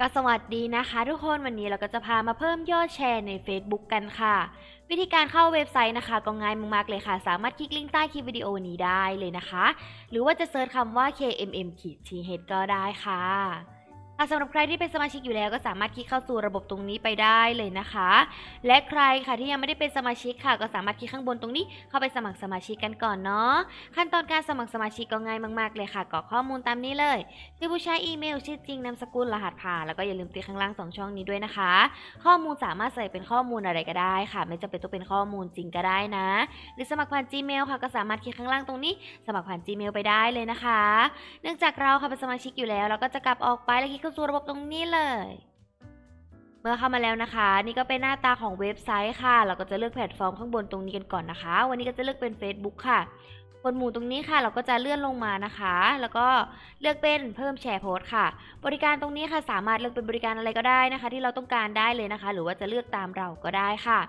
ก็สวัสดีนะคะทุกคนวันนี้เราก็จะพามาเพิ่มยอดแชร์ใน Facebook กันค่ะ วิธีการเข้าเว็บไซต์นะคะ ก็ง่ายมากๆเลยค่ะ สามารถคลิกลิงก์ใต้คลิปวิดีโอนี้ได้เลยนะคะ หรือว่าจะเซิร์ชคำว่า KMM ขีด TH ก็ได้ค่ะ อะสำหรับใครที่เป็นสมาชิกอยู่แล้วก็สามารถคลิกเข้าสู่ระบบตรงนี้ไปได้เลยนะคะ และใครค่ะที่ยังไม่ได้เป็นสมาชิกค่ะ ก็สามารถคลิกข้างบนตรงนี้ เข้าไปสมัครสมาชิกกันก่อนเนาะขั้นตอนการสมัครสมาชิกก็ง่ายมากๆเลยค่ะกรอกข้อมูลตามนี้เลยชื่อผู้ใช้อีเมลชื่อจริงนามสกุลรหัสผ่านแล้วก็อย่าลืมติดข้างล่างสองช่องนี้ด้วยนะคะ ข้อมูลสามารถใส่เป็นข้อมูลอะไรก็ได้ค่ะ ไม่จำเป็นต้องเป็นข้อมูลจริงก็ได้นะ หรือสมัครผ่าน Gmail ค่ะก็สามารถคลิกข้างล่างตรงนี้ สมัครผ่าน Gmail ไปได้เลยนะคะ เนื่องจากเราค่ะเป็นสมาชิกอยู่แล้ว เราก็จะกลับออกไปแล้วคลิกเข้าสู่ระบบตรงนี้เลย เมื่อเข้ามาแล้วนะคะ นี่ก็เป็นหน้าตาของเว็บไซต์ค่ะ เราก็จะเลือกแพลตฟอร์มข้างบนตรงนี้กันก่อนนะคะ วันนี้ก็จะเลือกเป็น Facebook ค่ะบนหมู่ตรงนี้ค่ะเราก็จะเลื่อนลงมานะคะ แล้วก็เลือกเป็นเพิ่มแชร์โพสต์ค่ะ บริการตรงนี้ค่ะสามารถเลือกเป็นบริการอะไรก็ได้นะคะ ที่เราต้องการได้เลยนะคะ หรือว่าจะเลือกตามเราก็ได้ค่ะ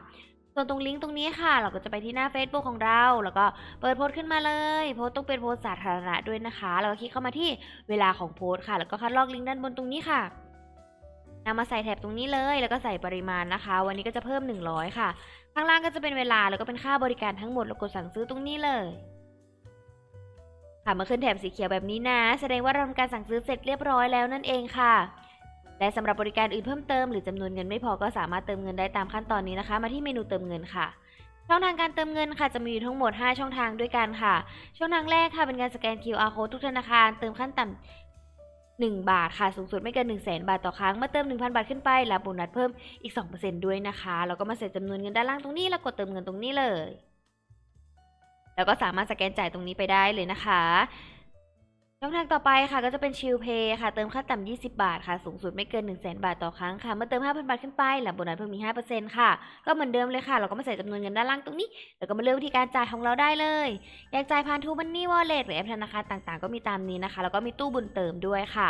ส่วนตรงลิงก์ตรงนี้ค่ะ เราก็จะไปที่หน้า Facebook ของเรา แล้วก็เปิดโพสต์ขึ้นมาเลย โพสต์ต้องเป็นโพสต์สาธารณะด้วยนะคะ แล้วก็คลิกเข้ามาที่เวลาของโพสต์ค่ะ แล้วก็คัดลอกลิงก์ด้านบนตรงนี้ค่ะนำมาใส่แถบตรงนี้เลย แล้วก็ใส่ปริมาณนะคะ วันนี้ก็จะเพิ่ม 100 ค่ะ ข้างล่างก็จะเป็นเวลา แล้วก็เป็นค่าบริการทั้งหมด แล้วกดสั่งซื้อตรงนี้เลย ค่ะมาขึ้นแถบสีเขียวแบบนี้นะ แสดงว่าเราทำการสั่งซื้อเสร็จเรียบร้อยแล้วนั่นเองค่ะ และสำหรับบริการอื่นเพิ่มเติมหรือจำนวนเงินไม่พอก็สามารถเติมเงินได้ตามขั้นตอนนี้นะคะ มาที่เมนูเติมเงินค่ะ ช่องทางการเติมเงินค่ะจะมีอยู่ทั้งหมด 5 ช่องทางด้วยกันค่ะ ช่องทางแรกค่ะเป็นการสแกน QR code ทุกธนาคารเติมขั้นต่ำ1 บาทค่ะ สูงสุดไม่เกิน 1 0 0 0 0แบาทต่อครั้ง เมื่อเติม 1,000 บาทขึ้นไป รับโบนัสเพิ่มอีก 2%ด้วยนะคะ แล้วก็มาใส่จำนวนเงินด้านล่างตรงนี้ แล้วกดเติมเงินตรงนี้เลย แล้วก็สามารถสแกนจ่ายตรงนี้ไปได้เลยนะคะ ช่องทางต่อไปค่ะก็จะเป็นชิลเพย์ค่ะเติมค่าต่ำ 20 บาทค่ะ สูงสุดไม่เกิน 1 0 0 0 0 0บาทต่อครั้งค่ะ เมื่อเติม 5,000 บาทขึ้นไปรับโบนัสเพิ่มอีก5%ค่ะ ก็เหมือนเดิมเลยค่ะ เราก็มาใส่จำนวนเงินด้านล่างตรงนี้ แล้วก็มาเลือกวิธีการจ่ายของเราได้เลย อยากจ่ายผ่านทูมันนี่วอลเล็ตหรือแอปธนาคารต่างๆ ก็มีตามนี้นะคะ แล้วก็มีตู้บุญเติมด้วยค่ะ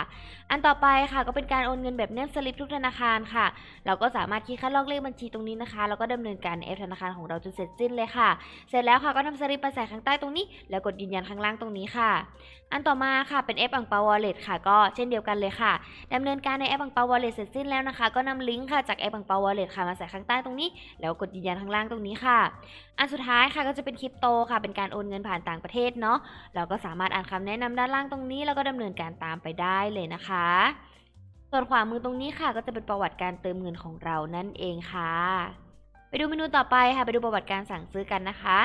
อันต่อไปค่ะก็เป็นการโอนเงินแบบแนบสลิปทุกธนาคารค่ะ เราก็สามารถคลิกคัดลอกเลขบัญชีตรงนี้นะคะแล้วก็ดำเนินการแอปธนาคารของเราจนเสร็จสิ้นเลยค่ะ เสร็จแล้วค่ะก็ทำสลิปมาใส่ข้างใต้ตรงนี้ แล้วกดยืนยันข้างล่างตรงนี้ค่ะ อันต่อมาค่ะเป็นแอปอังเปาวอลเล็ตค่ะ ก็เช่นเดียวกันเลยค่ะดำเนินการในแอปอังเปาวอลเล็ตเสร็จสิ้นแล้วนะคะ ก็นำลิงก์ค่ะจากแอปอังเปาวอลเล็ตค่ะมาใส่ข้างใต้ตรงนี้ แล้วกดยืนยันข้างล่างตรงนี้ค่ะ อันสุดท้ายค่ะก็จะเป็นคริปโตค่ะ เป็นการโอนเงินผ่านต่างประเทศเนาะเราก็สามารถอ่านคำแนะนำด้านล่างตรงนี้ แล้วก็ดำเนินการตามไปได้เลยนะคะ ส่วนขวามือตรงนี้ค่ะก็จะเป็นประวัติการเติมเงินของเรานั่นเองค่ะ ไปดูเมนูต่อไปค่ะไปดูประวัติการสั่งซื้อกันนะคะ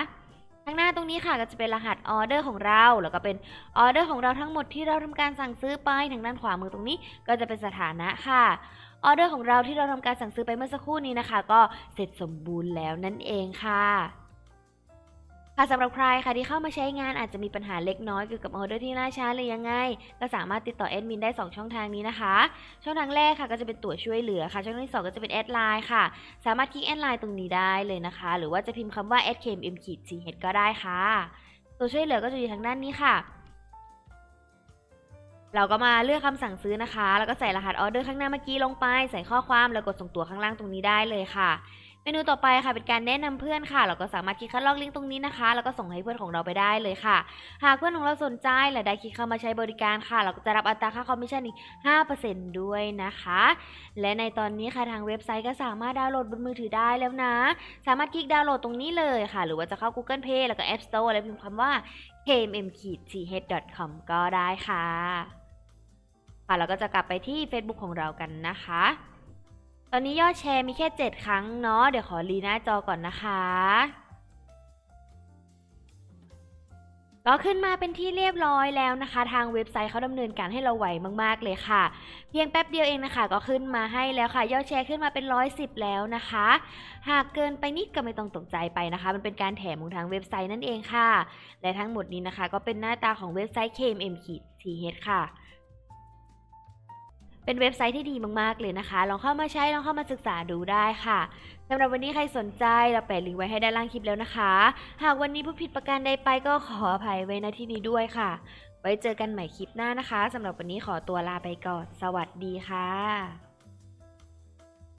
ข้างหน้าตรงนี้ค่ะก็จะเป็นรหัสออเดอร์ของเรา แล้วก็เป็นออเดอร์ของเราทั้งหมดที่เราทำการสั่งซื้อไปทางด้านขวามือตรงนี้ ก็จะเป็นสถานะค่ะออเดอร์ของเราที่เราทำการสั่งซื้อไปเมื่อสักครู่นี้นะคะ ก็เสร็จสมบูรณ์แล้วนั่นเองค่ะ ค่ะสำหรับใครค่ะที่เข้ามาใช้งานอาจจะมีปัญหาเล็กน้อยเกี่ยวกับออเดอร์ที่ล่าช้าหรือยังไง ก็สามารถติดต่อแอดมินได้ 2 ช่องทางนี้นะคะ ช่องทางแรกค่ะก็จะเป็นตัวช่วยเหลือค่ะ ช่องทางที่สองก็จะเป็นแอดไลน์ค่ะ สามารถคลิกแอดไลน์ตรงนี้ได้เลยนะคะ หรือว่าจะพิมพ์คำว่า a d k m m ขีด ch ก็ได้ค่ะ ตัวช่วยเหลือก็จะอยู่ทางด้านนี้ค่ะ เราก็มาเลือกคำสั่งซื้อนะคะ แล้วก็ใส่รหัสออเดอร์ข้างหน้าเมื่อกี้ลงไป ใส่ข้อความแล้วกดส่งตัวข้างล่างตรงนี้ได้เลยค่ะ เมนูต่อไปค่ะเป็นการแนะนำเพื่อนค่ะเราก็สามารถคลิกคัดลอกลิงก์ตรงนี้นะคะ แล้วก็ส่งให้เพื่อนของเราไปได้เลยค่ะ หากเพื่อนของเราสนใจและได้คลิกเข้ามาใช้บริการค่ะ เราก็จะรับอัตราค่าคอมมิชชั่นอีก 5%ด้วยนะคะ และในตอนนี้ค่ะทางเว็บไซต์ก็สามารถดาวน์โหลดบนมือถือได้แล้วนะ สามารถคลิกดาวน์โหลดตรงนี้เลยค่ะ หรือว่าจะเข้า Google Play แล้วก็ App Store แล้วพิมพ์คำว่า kmm-th.com ก็ได้ค่ะค่ะเราก็จะกลับไปที่ Facebook ของเรากันนะคะ ตอนนี้ยอดแชร์มีแค่ 7 ครั้งเนาะ เดี๋ยวขอรีหน้าจอก่อนนะคะ ก็ขึ้นมาเป็นที่เรียบร้อยแล้วนะคะ ทางเว็บไซต์เขาดำเนินการให้เราไหวมากๆเลยค่ะ เพียงแป๊บเดียวเองนะคะ ก็ขึ้นมาให้แล้วค่ะ ยอดแชร์ขึ้นมาเป็นร้อยสิบแล้วนะคะ หากเกินไปนิดก็ไม่ต้องตกใจไปนะคะ มันเป็นการแถมของทางเว็บไซต์นั่นเองค่ะ และทั้งหมดนี้นะคะ ก็เป็นหน้าตาของเว็บไซต์ KMM-TH ค่ะ เป็นเว็บไซต์ที่ดีมากๆเลยนะคะ ลองเข้ามาใช้ ลองเข้ามาศึกษาดูได้ค่ะสำหรับวันนี้ใครสนใจเราแปะลิงก์ไว้ให้ด้านล่างคลิปแล้วนะคะ หากวันนี้ผู้ผิดประการใดไปก็ขออภัยไว้ณที่นี้ด้วยค่ะ ไว้เจอกันใหม่คลิปหน้านะคะสำหรับวันนี้ขอตัวลาไปก่อน สวัสดีค่ะ